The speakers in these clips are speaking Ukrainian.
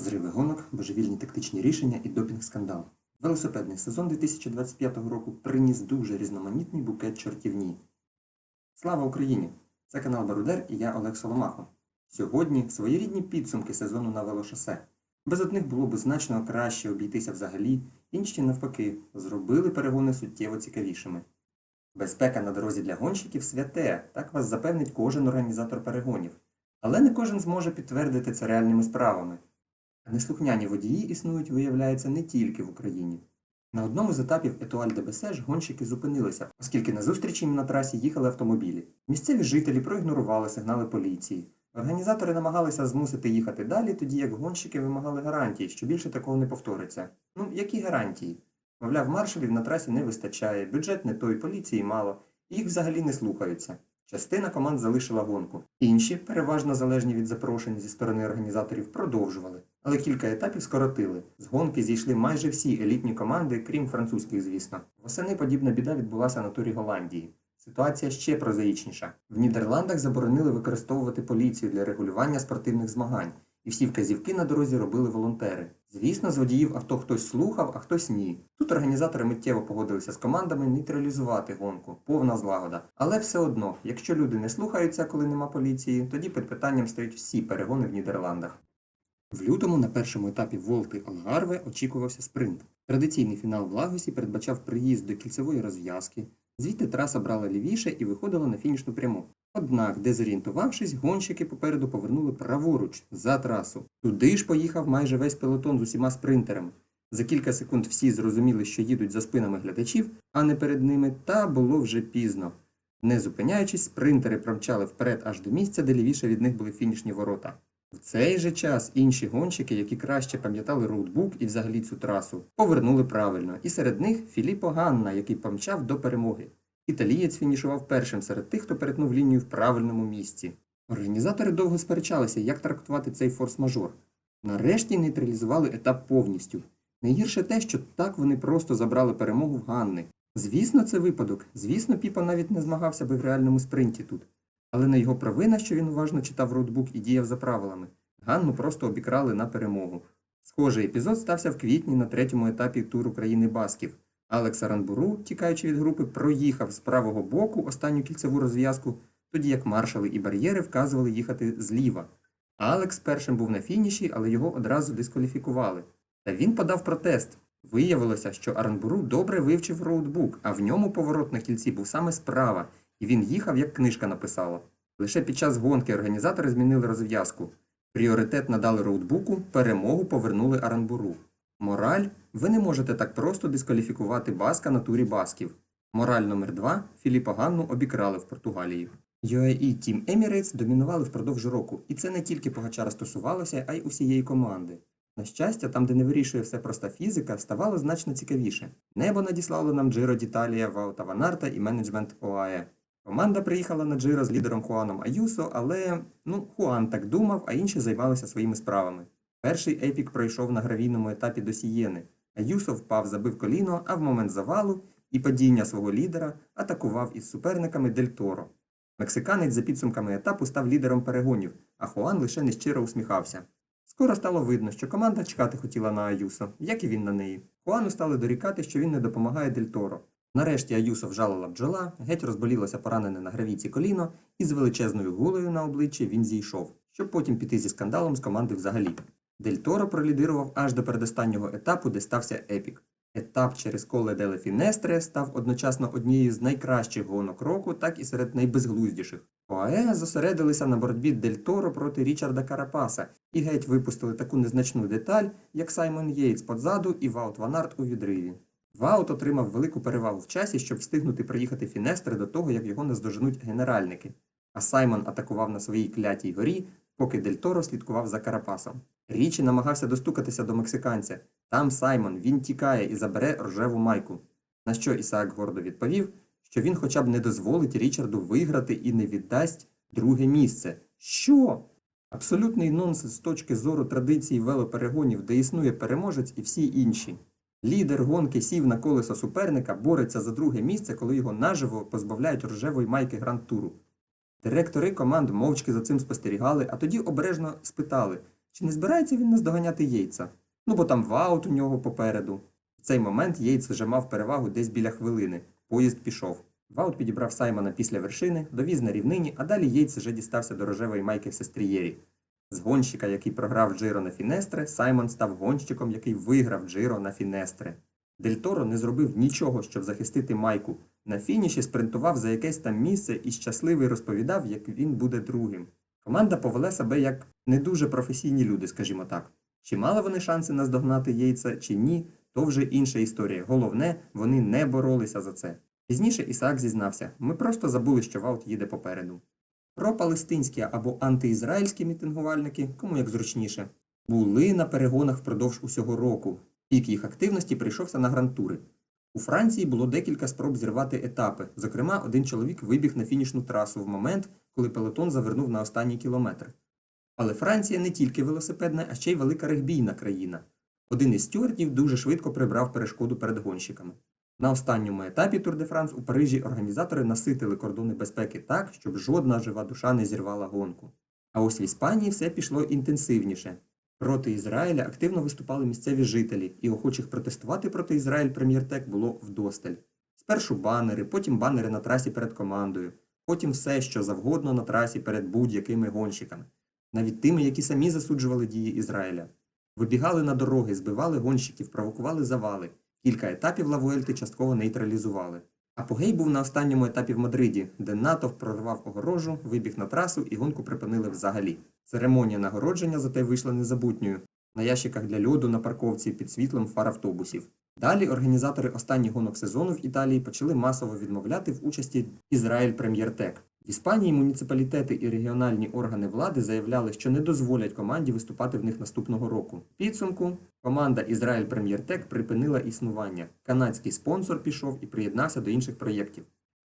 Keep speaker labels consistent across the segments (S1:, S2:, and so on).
S1: Зриви гонок, божевільні тактичні рішення і допінг-скандал. Велосипедний сезон 2025 року приніс дуже різноманітний букет чортівні. Слава Україні! Це канал Барудер і я Олег Соломахо. Сьогодні своєрідні підсумки сезону на велошосе. Без одних було б значно краще обійтися взагалі, інші, навпаки, зробили перегони суттєво цікавішими. Безпека на дорозі для гонщиків святе, так вас запевнить кожен організатор перегонів. Але не кожен зможе підтвердити це реальними справами. Неслухняні водії існують, виявляється, не тільки в Україні. На одному з етапів Етуаль де Бесеж гонщики зупинилися, оскільки назустріч їм на трасі їхали автомобілі. Місцеві жителі проігнорували сигнали поліції. Організатори намагалися змусити їхати далі, тоді як гонщики вимагали гарантій, що більше такого не повториться. Ну, які гарантії? Мовляв, маршалів на трасі не вистачає, бюджет не той, поліції мало, їх взагалі не слухаються. Частина команд залишила гонку. Інші, переважно залежні від запрошень зі сторони організаторів, продовжували. Але кілька етапів скоротили. З гонки зійшли майже всі елітні команди, крім французьких, звісно. Восени подібна біда відбулася на турі Голландії. Ситуація ще прозаїчніша. В Нідерландах заборонили використовувати поліцію для регулювання спортивних змагань, і всі вказівки на дорозі робили волонтери. Звісно, з водіїв авто хтось слухав, а хтось ні. Тут організатори миттєво погодилися з командами нейтралізувати гонку, повна злагода. Але все одно, якщо люди не слухаються, коли нема поліції, тоді під питанням стають всі перегони в Нідерландах. В лютому на першому етапі Волти Алгарве очікувався спринт. Традиційний фінал в Лагосі передбачав приїзд до кільцевої розв'язки. Звідти траса брала лівіше і виходила на фінішну пряму. Однак, дезорієнтувавшись, гонщики попереду повернули праворуч за трасу. Туди ж поїхав майже весь пелотон з усіма спринтерами. За кілька секунд всі зрозуміли, що їдуть за спинами глядачів, а не перед ними, та було вже пізно. Не зупиняючись, спринтери промчали вперед аж до місця, де лівіше від них були фінішні ворота. В цей же час інші гонщики, які краще пам'ятали роутбук і взагалі цю трасу, повернули правильно, і серед них Філіппо Ганна, який помчав до перемоги. Італієць фінішував першим серед тих, хто перетнув лінію в правильному місці. Організатори довго сперечалися, як трактувати цей форс-мажор. Нарешті нейтралізували етап повністю. Найгірше те, що так вони просто забрали перемогу в Ганни. Звісно, це випадок. Звісно, Піпа навіть не змагався би в реальному спринті тут. Але не його провина, що він уважно читав роутбук і діяв за правилами. Ганну просто обікрали на перемогу. Схожий епізод стався в квітні на третьому етапі туру країни Басків. Алекс Аранбуру, тікаючи від групи, проїхав з правого боку останню кільцеву розв'язку, тоді як маршали і бар'єри вказували їхати зліва. Алекс першим був на фініші, але його одразу дискваліфікували. Та він подав протест. Виявилося, що Аранбуру добре вивчив роутбук, а в ньому поворот на кільці був саме справа, і він їхав, як книжка написала. Лише під час гонки організатори змінили розв'язку. Пріоритет надали роутбуку, перемогу повернули Аранбуру. Мораль ви не можете так просто дискваліфікувати Баска на турі Басків. Мораль номер 2 Філіпа Ганну обікрали в Португалії. UAE Team Emirates домінували впродовж року, і це не тільки Погачара стосувалося, а й усієї команди. На щастя, там, де не вирішує все проста фізика, ставало значно цікавіше. Небо надіслало нам Джиро Діталія, Ваута Ванарта і менеджмент ОАЕ. Команда приїхала на Джиро з лідером Хуаном Аюсо, але ну, Хуан так думав, а інші займалися своїми справами. Перший епік пройшов на гравійному етапі до Сієни. Аюсо впав, забив коліно, а в момент завалу і падіння свого лідера атакував із суперниками Дель Торо. Мексиканець за підсумками етапу став лідером перегонів, а Хуан лише нещиро усміхався. Скоро стало видно, що команда чекати хотіла на Аюсо, як і він на неї. Хуану стали дорікати, що він не допомагає Дель Торо. Нарешті Аюсо вжалила бджола, геть розболілося поранене на гравійці коліно, і з величезною гулею на обличчі він зійшов, щоб потім піти зі скандалом з команди взагалі. Дель Торо пролідирував аж до передостаннього етапу, де стався епік. Етап через коле Деле Фінестре став одночасно однією з найкращих гонок року, так і серед найбезглуздіших. ОАЕ зосередилися на боротьбі Дель Торо проти Річарда Карапаса і геть випустили таку незначну деталь, як Саймон Єйтс позаду і Ваут Ванарт у відриві. Ваут отримав велику перевагу в часі, щоб встигнути приїхати Фінестре до того, як його наздоженуть генеральники. А Саймон атакував на своїй клятій горі, поки Дель Торо слідкував за Карапасом. Річі намагався достукатися до мексиканця. Там Саймон, він тікає і забере рожеву майку. На що Ісаак гордо відповів, що він хоча б не дозволить Річарду виграти і не віддасть друге місце. Що? Абсолютний нонсенс з точки зору традиції велоперегонів, де існує переможець і всі інші. Лідер гонки сів на колесо суперника, бореться за друге місце, коли його наживо позбавляють рожевої майки гранд-туру. Директори команд мовчки за цим спостерігали, а тоді обережно спитали, чи не збирається він наздоганяти Єйца? Ну бо там ваут у нього попереду. В цей момент Єйц вже мав перевагу десь біля хвилини. Поїзд пішов. Ваут підібрав Саймона після вершини, довіз на рівнині, а далі Єйц вже дістався до рожевої майки сестрієрі. З гонщика, який програв Джиро на Фінестре, Саймон став гонщиком, який виграв Джиро на Фінестре. Дель Торо не зробив нічого, щоб захистити майку. На фініші спринтував за якесь там місце і щасливий розповідав, як він буде другим. Команда повела себе як не дуже професійні люди, скажімо так. Чи мали вони шанси наздогнати Єйца, чи ні, то вже інша історія. Головне, вони не боролися за це. Пізніше Ісаак зізнався: ми просто забули, що Ваут їде попереду. Пропалестинські або антиізраїльські мітингувальники, кому як зручніше, були на перегонах впродовж усього року. Пік їх активності прийшовся на грантури. У Франції було декілька спроб зірвати етапи. Зокрема, один чоловік вибіг на фінішну трасу в момент, коли пелотон завернув на останній кілометр. Але Франція не тільки велосипедна, а ще й велика регбійна країна. Один із стюардів дуже швидко прибрав перешкоду перед гонщиками. На останньому етапі Тур де Франс у Парижі організатори наситили кордони безпеки так, щоб жодна жива душа не зірвала гонку. А ось в Іспанії все пішло інтенсивніше. Проти Ізраїля активно виступали місцеві жителі, і охочих протестувати проти Ізраїль прем'єртек було вдосталь. Спершу банери, потім банери на трасі перед командою, потім все, що завгодно на трасі перед будь-якими гонщиками, навіть тими, які самі засуджували дії Ізраїля. Вибігали на дороги, збивали гонщиків, провокували завали. Кілька етапів Лавуельти частково нейтралізували. Апогей був на останньому етапі в Мадриді, де натовп прорвав огорожу, вибіг на трасу і гонку припинили взагалі. Церемонія нагородження зате вийшла незабутньою на ящиках для льоду на парковці під світлом фар автобусів. Далі організатори останніх гонок сезону в Італії почали масово відмовляти в участі Ізраїль Прем'єртек. В Іспанії муніципалітети і регіональні органи влади заявляли, що не дозволять команді виступати в них наступного року. Підсумку команда Ізраїль Прем'єртек припинила існування. Канадський спонсор пішов і приєднався до інших проєктів.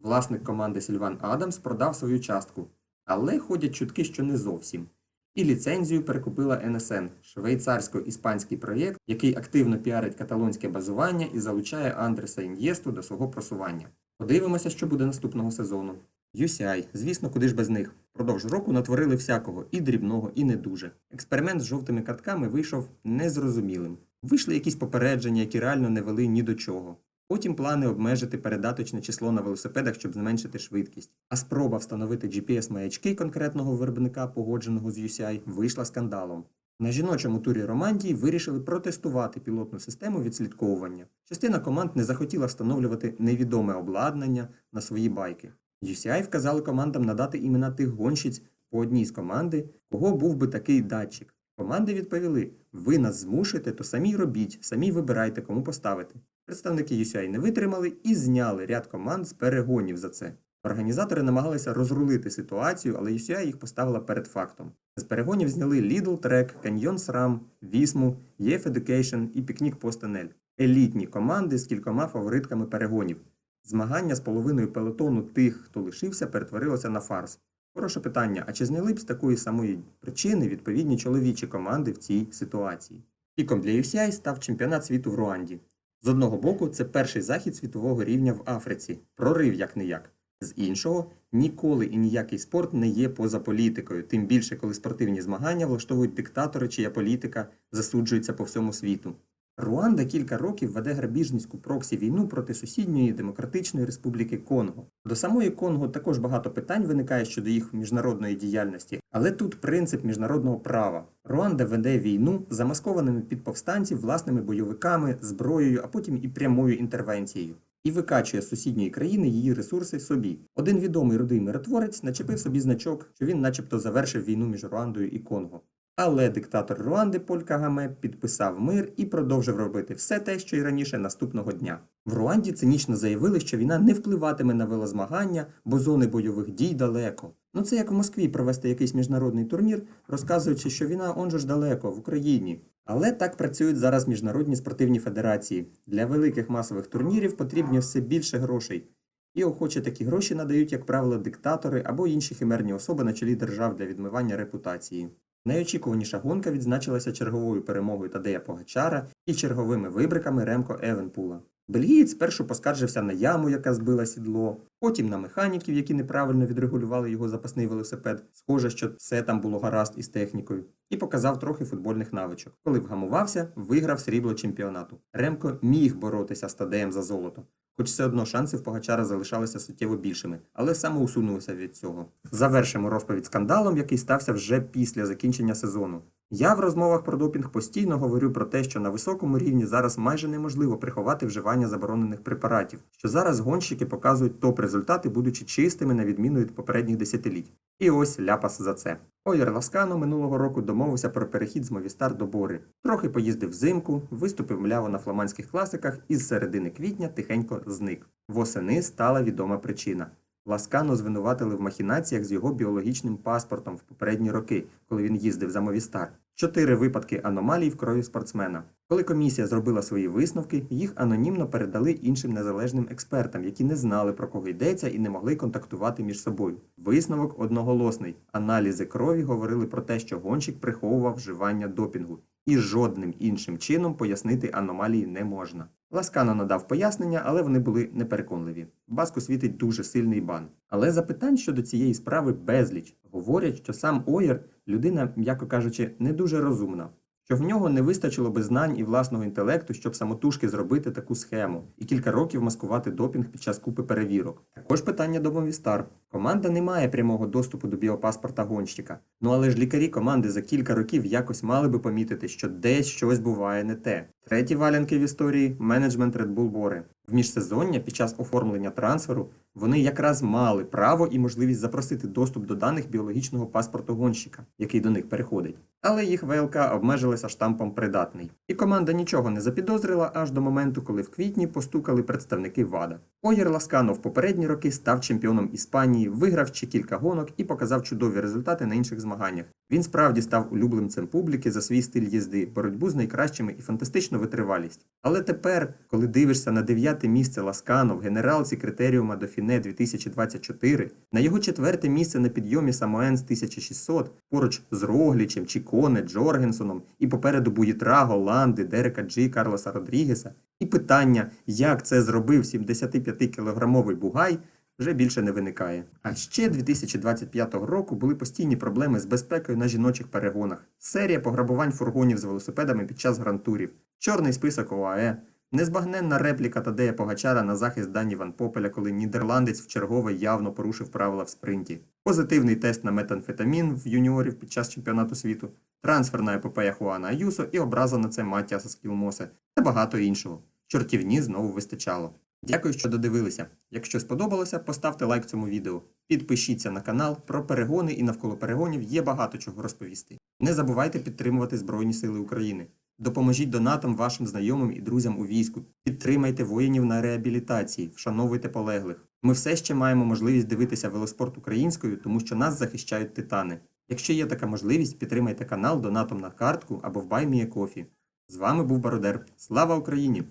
S1: Власник команди Сільван Адамс продав свою частку, але ходять чутки, що не зовсім. І ліцензію перекупила НСН швейцарсько-іспанський проєкт, який активно піарить каталонське базування і залучає Андреса Ін'єсту до свого просування. Подивимося, що буде наступного сезону. UCI, звісно, куди ж без них. Продовж року натворили всякого, і дрібного, і не дуже. Експеримент з жовтими картками вийшов незрозумілим. Вийшли якісь попередження, які реально не вели ні до чого. Потім плани обмежити передаточне число на велосипедах, щоб зменшити швидкість. А спроба встановити GPS-маячки конкретного виробника, погодженого з UCI, вийшла скандалом. На жіночому турі Романдії вирішили протестувати пілотну систему відслідковування. Частина команд не захотіла встановлювати невідоме обладнання на свої байки. UCI вказали командам надати імена тих гонщиць по одній з команди, кого був би такий датчик. Команди відповіли: ви нас змушуєте, то самі робіть, самі вибирайте, кому поставити. Представники UCI не витримали і зняли ряд команд з перегонів за це. Організатори намагалися розрулити ситуацію, але UCI їх поставила перед фактом. З перегонів зняли Lidl Trek, Canyon SRAM, Вісму, EF Education і Пікнік Post Елітні команди з кількома фаворитками перегонів. Змагання з половиною пелотону тих, хто лишився, перетворилося на фарс. Хороше питання: а чи зняли б з такої самої причини відповідні чоловічі команди в цій ситуації? Піком для UCI став чемпіонат світу в Руанді. З одного боку, це перший захід світового рівня в Африці, прорив як не як. З іншого, ніколи і ніякий спорт не є поза політикою, тим більше, коли спортивні змагання влаштовують диктатори, чия політика засуджується по всьому світу. Руанда кілька років веде грабіжницьку проксі війну проти сусідньої демократичної республіки Конго. До самої Конго також багато питань виникає щодо їх міжнародної діяльності, але тут принцип міжнародного права. Руанда веде війну замаскованими під повстанців власними бойовиками, зброєю, а потім і прямою інтервенцією. І викачує з сусідньої країни її ресурси собі. Один відомий рудий миротворець начепив собі значок, що він начебто завершив війну між Руандою і Конго. Але диктатор Руанди Поль Кагаме підписав мир і продовжив робити все те, що й раніше наступного дня. В Руанді цинічно заявили, що війна не впливатиме на велозмагання, бо зони бойових дій далеко. Ну це як в Москві провести якийсь міжнародний турнір, розказуючи, що війна он ж далеко, в Україні. Але так працюють зараз міжнародні спортивні федерації. Для великих масових турнірів потрібно все більше грошей. І охоче такі гроші надають, як правило, диктатори або інші химерні особи на чолі держав для відмивання репутації. Найочікуваніша гонка відзначилася черговою перемогою Тадея Погачара і черговими вибриками Ремко Евенпула. Бельгієць спершу поскаржився на яму, яка збила сідло, потім на механіків, які неправильно відрегулювали його запасний велосипед. Схоже, що все там було гаразд із технікою. і показав трохи футбольних навичок. Коли вгамувався, виграв срібло чемпіонату. Ремко міг боротися з Тадеєм за золото. Хоч все одно шанси в Погачара залишалися суттєво більшими, але самоусунулися від цього. Завершимо розповідь скандалом, який стався вже після закінчення сезону. Я в розмовах про допінг постійно говорю про те, що на високому рівні зараз майже неможливо приховати вживання заборонених препаратів, що зараз гонщики показують топ-результати, будучи чистими на відміну від попередніх десятиліть. І ось ляпас за це. Ойер Ласкано минулого року домовився про перехід з Мовістар до Бори. Трохи поїздив взимку, виступив мляво на фламандських класиках і з середини квітня тихенько зник. Восени стала відома причина. Ласкано звинуватили в махінаціях з його біологічним паспортом в попередні роки, коли він їздив за Мовістар. Чотири випадки аномалій в крові спортсмена. Коли комісія зробила свої висновки, їх анонімно передали іншим незалежним експертам, які не знали про кого йдеться і не могли контактувати між собою. Висновок одноголосний. Аналізи крові говорили про те, що гонщик приховував вживання допінгу, і жодним іншим чином пояснити аномалії не можна. Ласкано надав пояснення, але вони були непереконливі. Баску світить дуже сильний бан. Але запитань щодо цієї справи безліч. Говорять, що сам Оєр людина, м'яко кажучи, не дуже розумна. Що в нього не вистачило би знань і власного інтелекту, щоб самотужки зробити таку схему і кілька років маскувати допінг під час купи перевірок. Також питання до Мовістар. Команда не має прямого доступу до біопаспорта гонщика. Ну але ж лікарі команди за кілька років якось мали би помітити, що десь щось буває не те. Треті валянки в історії менеджмент Red Bull Бори. В міжсезоння під час оформлення трансферу вони якраз мали право і можливість запросити доступ до даних біологічного паспорту гонщика, який до них переходить. Але їх ВЛК обмежилася штампом придатний. І команда нічого не запідозрила аж до моменту, коли в квітні постукали представники ВАДА. Оєр Ласкано в попередні роки став чемпіоном Іспанії, виграв ще кілька гонок і показав чудові результати на інших змаганнях. Він справді став улюбленцем публіки за свій стиль їзди, боротьбу з найкращими і фантастичну витривалість. Але тепер, коли дивишся на дев'яте місце Ласкано в генералці критеріума Дофіне 2024, на його четверте місце на підйомі Самоенс 1600, поруч з Роглічем, Чіконе, Джоргенсоном і попереду Буїтра, Голланди, Дерека Джі, Карлоса Родрігеса, і питання, як це зробив 75-кілограмовий бугай, вже більше не виникає. А ще 2025 року були постійні проблеми з безпекою на жіночих перегонах, серія пограбувань фургонів з велосипедами під час грантурів, чорний список ОАЕ, незбагненна репліка Тадея Погачара на захист Дані Ван Попеля, коли нідерландець вчергове явно порушив правила в спринті, позитивний тест на метамфетамін в юніорів під час чемпіонату світу, трансферна епопея Хуана Аюсо і образа на це Матіаса Скілмосе та багато іншого. Чортівні знову вистачало. Дякую, що додивилися. Якщо сподобалося, поставте лайк цьому відео. Підпишіться на канал про перегони і навколо перегонів є багато чого розповісти. Не забувайте підтримувати Збройні Сили України. Допоможіть донатам вашим знайомим і друзям у війську. Підтримайте воїнів на реабілітації, вшановуйте полеглих. Ми все ще маємо можливість дивитися велоспорт українською, тому що нас захищають титани. Якщо є така можливість, підтримайте канал донатом на картку або в BuyMeACoffee. З вами був Бародер. Слава Україні!